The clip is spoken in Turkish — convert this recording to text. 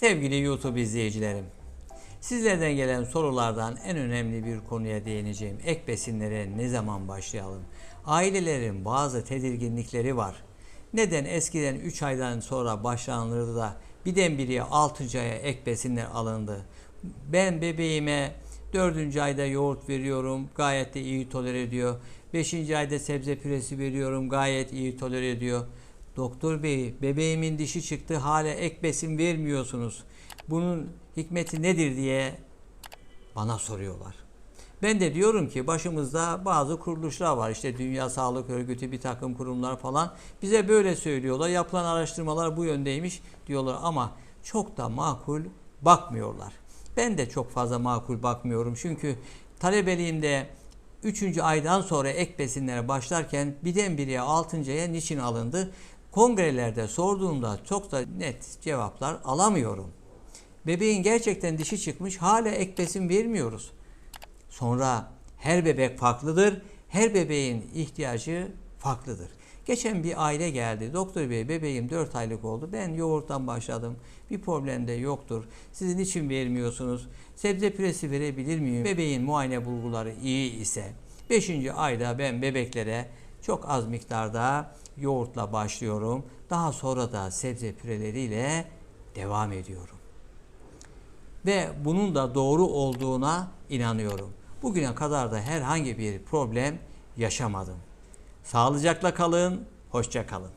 Sevgili YouTube izleyicilerim, sizlerden gelen sorulardan en önemli bir konuya değineceğim. Ek besinlere ne zaman başlayalım? Ailelerin bazı tedirginlikleri var. Neden eskiden 3 aydan sonra başlanırdı da birdenbire 6. aya ek besinler alındı? Ben bebeğime 4. ayda yoğurt veriyorum, gayet de iyi tolere ediyor. 5. ayda sebze püresi veriyorum, gayet iyi tolere ediyor. Doktor bey, bebeğimin dişi çıktı, hala ek besin vermiyorsunuz. Bunun hikmeti nedir diye bana soruyorlar. Ben de diyorum ki başımızda bazı kuruluşlar var. İşte Dünya Sağlık Örgütü, bir takım kurumlar falan. Bize böyle söylüyorlar. Yapılan araştırmalar bu yöndeymiş diyorlar ama çok da makul bakmıyorlar. Ben de çok fazla makul bakmıyorum. Çünkü talebeliğimde 3. aydan sonra ek besinlere başlarken birdenbire 6. aya niçin alındı? Kongrelerde sorduğumda çok da net cevaplar alamıyorum. Bebeğin gerçekten dişi çıkmış hala ek besin vermiyoruz. Sonra her bebek farklıdır. Her bebeğin ihtiyacı farklıdır. Geçen bir aile geldi. Doktor bey bebeğim 4 aylık oldu. Ben yoğurttan başladım. Bir problem de yoktur. Sizin için vermiyorsunuz. Sebze püresi verebilir miyim? Bebeğin muayene bulguları iyi ise 5. ayda ben bebeklere çok az miktarda yoğurtla başlıyorum. Daha sonra da sebze püreleriyle devam ediyorum ve bunun da doğru olduğuna inanıyorum. Bugüne kadar da herhangi bir problem yaşamadım. Sağlıcakla kalın, hoşça kalın.